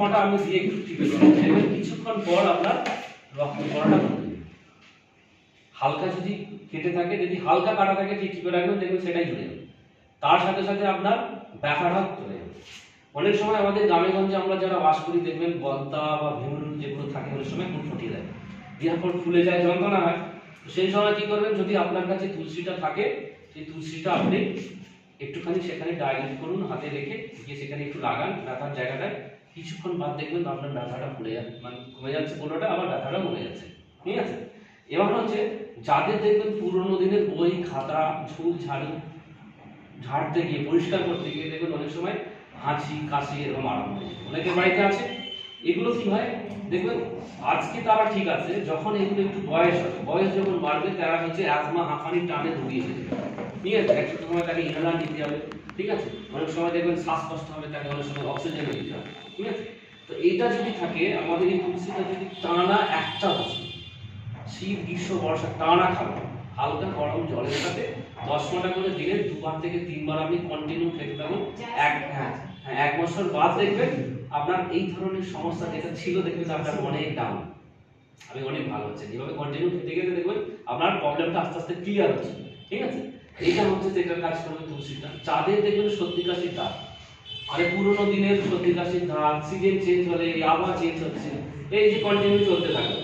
ফোঁটা আমি দিয়ে একটু টিপে দেখবেন কিছুক্ষণ পর আপনার রক্ত পড়াটা হালকা যদি কেটে থাকে, যদি হালকা কাটা থাকে, ঠিক টিপে রাখবেন, দেখবেন সেটাই যাবে। তার সাথে সাথে আপনার ব্যথাটা চলে যাবে। অনেক সময় আমাদের গ্রামে গঞ্জে আমরা যারা বাস করি, দেখবেন বলতা বা ভিমরুল যেগুলো থাকে, অনেক সময় খুব ফুটিয়ে দেয়। দেওয়ার পর ফুলে যায়, যন্ত্রণা হয়। সেই সময় কি করবেন, যদি আপনার কাছে তুলসীটা থাকে, সেই তুলসীটা আপনি একটুখানি সেখানে ডাইলেট করুন, হাতে রেখে গিয়ে সেখানে একটু লাগান, ব্যথার জায়গাটায়। কিছুক্ষণ বাদ দেখবেন আপনার ব্যথাটা ফুলে যাচ্ছে মানে কমে যাচ্ছে পুরোটা, আবার ব্যথাটা কমে যাচ্ছে। ঠিক আছে? এবার হচ্ছে, যাদের দেখবেন পুরোনো দিনের বই, খাতা, ঝুল, ঝাড়ু, ঝাড়তে গিয়ে, পরিষ্কার করতে গিয়ে দেখবেন অনেক সময় হাঁচি, কাশি এরকম আরম্ভ হয় অনেকের বাড়িতে আছে। এগুলো কি হয়? দেখবেন, আজকে তারা ঠিক আছে, যখন এগুলো একটু বয়স হবে, বয়স যখন বাড়বে, তারা হচ্ছে অ্যাজমা হাঁফানি টানে ধরিয়ে ফেলবে ঠিক আছে একটা সময় তাকে ইনহেলার নিতে হবে ঠিক আছে? অনেক সময় দেখবেন শ্বাসকষ্ট হবে তাকে অনেক সময় অক্সিজেন দিতে হবে ঠিক আছে? তো এইটা যদি থাকে আমাদের এই তুলসীটা যদি টানা একটা বছর শীত গ্রীষ্ম বর্ষা টানা খাবেন হালকা গরম জলের সাথে দশ ঘণ্টা করে দিনে দুবার থেকে তিনবার আপনি কন্টিনিউ খেতে থাকুন এক হ্যাঁ হ্যাঁ, এক বছর বাদ দেখবেন আপনার এই ধরনের সমস্যা যেটা ছিল দেখবেন আপনার অনেক ডাউন আমি অনেক ভালো হচ্ছে যেভাবে কন্টিনিউ খেতে খেতে দেখবেন আপনার প্রবলেমটা আস্তে আস্তে ক্লিয়ার হচ্ছে ঠিক আছে? এইটা হচ্ছে যেটা কাজ করবে তুলসীটা চাঁদের দেখবেন সত্যি কাশির দাগ আরে পুরোনো দিনের সত্যি কাশির দাগ সিজন চেঞ্জ হলে আবহাওয়া চেঞ্জ হচ্ছে, এই যে কন্টিনিউ চলতে থাকে।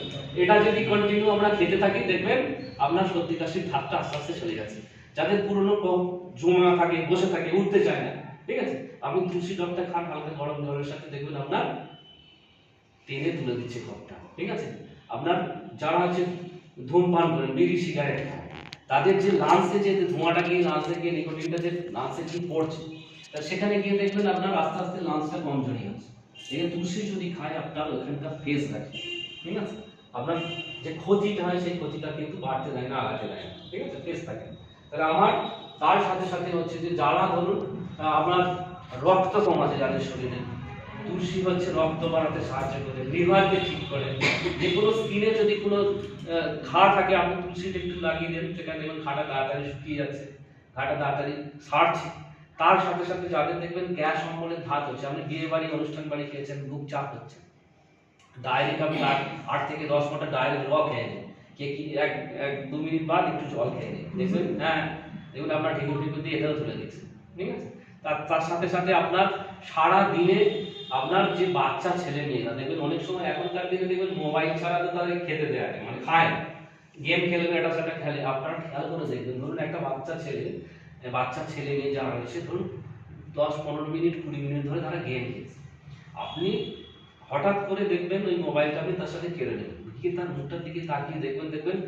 এটা যদি কন্টিনিউ আমরা খেতে থাকি, দেখবেন আপনার সত্যি কাশির ধাপটা আস্তে আস্তে চলে যাচ্ছে। যাদের পুরোনো কফ জমা থাকে, বসে থাকে, উঠতে চায় না, ঠিক আছে? আপনি তুলসী ডবটা খান, হালকা গরম জলের সাথে দেখবেন আপনার টেনে তুলে দিচ্ছে কফটা ঠিক আছে? আপনার যারা আছে ধূমপান করেন, বিড়ি, সিগারেট খায় তাদের যে লাংসে যে ধোঁয়াটা গিয়ে লাংসে গিয়ে নিকোটিনটা যে লাংসে গিয়ে পড়ছে, তা সেখানে গিয়ে দেখবেন আপনার আস্তে আস্তে লাংসটা কমজোরি হচ্ছে। এই তুলসী যদি খায় আপনার ওখানকার ফেস রাখে ঠিক আছে? আপনার যে ক্ষতিটা হয় সেই ক্ষতিটা কিন্তু বাড়তে দেয় না, আগাতে দেয় না, ঠিক আছে? ফেস থাকে তাহলে আমার, তার সাথে সাথে হচ্ছে যে যারা ধরুন আপনার রক্ত কম আছে যাদের শরীরে তুলসী হচ্ছে রক্ত বাড়াতে সাহায্য করে, লিভারকে ঠিক করে। যে কোনো স্কিনে যদি কোনো ঘা থাকে, আপনি তুলসীটা একটু লাগিয়ে দেন, সেখানে দেখবেন ঘাটা তাড়াতাড়ি শুকিয়ে যাচ্ছে, ঘাটা তাড়াতাড়ি সারছে। তার সাথে সাথে যাদের দেখবেন গ্যাস অম্বলের ধাত হচ্ছে, আপনি বিয়ে বাড়ি, অনুষ্ঠান বাড়ি খেয়েছেন বুক চাপ হচ্ছে। ডাইরেক্ট আপনি আট থেকে দশ ঘণ্টা ডাইরেক্ট র খেয়ে নেন। কে কি, এক এক, দু মিনিট বাদ একটু জল খেয়ে নেন। দেখবেন হ্যাঁ দেখুন আপনার ঢেকুর ঢেকুর দিয়ে এটাও তুলে দিচ্ছে। ঠিক আছে? তার সাথে সাথে আপনার সারা দিনে আপনার যে বাচ্চা ছেলে মেয়েরা দেখবেন অনেক সময় এখনকার দিনে দেখবেন মোবাইল ছাড়া তো তাদের খেতে দেয় মানে খায় গেম খেলবে, এটা সেটা খেলে। আপনারা খেয়াল করে দেখবেন, ধরুন একটা বাচ্চা ছেলে বাচ্চা ছেলে মেয়ে যারা রয়েছে, ধরুন দশ, পনেরো মিনিট, কুড়ি মিনিট ধরে তারা গেম খেলছে। আপনি হঠাৎ করে দেখবেন ওই মোবাইলটা আপনি তার সাথে কেড়ে নেবেন। গিয়ে তার মুখটার দিকে তাকিয়ে দেখবেন দেখবেন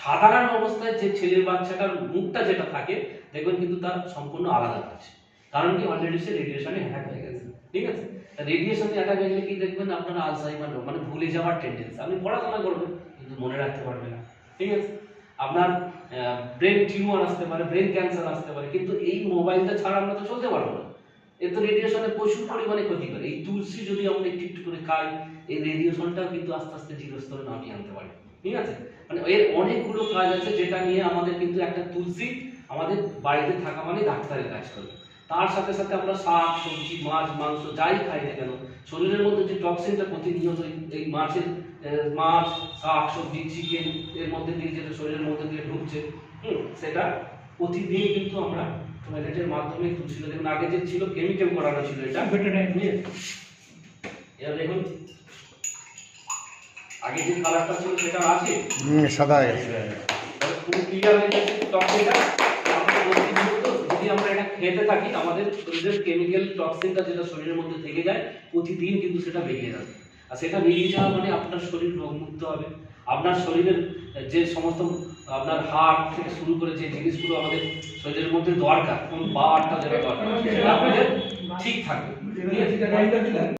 সাধারণ অবস্থায় যে ছেলের বাচ্চাটার মুখটা যেটা থাকে, দেখবেন কিন্তু তার সম্পূর্ণ আলাদা আছে কারণ কি অলরেডি সে রেডিয়েশনে অ্যাটাক হয়ে গেছে, ঠিক আছে? রেডিয়েশনে অ্যাটাক হয়ে গেলে কি দেখবেন আপনার আলসাইমার রোগ মানে ভুলে যাওয়ার টেন্ডেন্সি আপনি পড়াশোনা করবেন, কিন্তু মনে রাখতে পারবেন না, ঠিক আছে? আপনার ব্রেন টিউমার আসতে পারে ব্রেন ক্যান্সার আসতে পারে, কিন্তু এই মোবাইলটা ছাড়া আমরা তো চলতে পারব না। এ তো রেডিয়েশনে প্রচুর পরিমাণে ক্ষতি করে। এই তুলসী যদি আমরা একটু একটু করে খাই এই রেডিয়েশনটাও কিন্তু আস্তে আস্তে জিরো স্তরে নামিয়ে আনতে পারে, ঠিক আছে? মানে এর অনেকগুলো কাজ আছে যেটা নিয়ে আমাদের কিন্তু একটা তুলসী আমাদের বাড়িতে থাকা মানে ডাক্তারের কাজ করবে তার সাথে সাথে আমরা শাক সবজি মাছ মাংস যাই খাই না কেন শরীরের মধ্যে যে টক্সিনটা প্রতিনিয়ত এই- মাছের মাছ শাক সবজি চিকেন এর মধ্যে দিয়ে যেটা শরীরের মধ্যে দিয়ে ঢুকছে হুম সেটা প্রতিদিন কিন্তু আমরা টয়লেটের মাধ্যমে তুলসীটা দেখুন আগে যে ছিল কেমিক্যাল করানো ছিল এটা। এবার দেখুন আগে যে কালারটা ছিল সেটা আছে? সাদা হয়ে পুরো ক্লিয়ার হয়ে গেছে টক্সিনটা আমরা এটা খেতে থাকি, আমাদের শরীরের কেমিক্যাল টক্সিনটা যেটা শরীরের মধ্যে থেকে যায়, প্রতিদিন কিন্তু সেটা বেরিয়ে যাবে। আর সেটা বেরিয়ে যাওয়া মানে আপনার শরীর রোগমুক্ত হবে। আপনার শরীরের যে সমস্ত, আপনার হার্ট থেকে শুরু করে যে জিনিসগুলো আমাদের শরীরের মধ্যে দরকার, কোন পাওয়ারটা যেটা দরকার ঠিক থাকবে।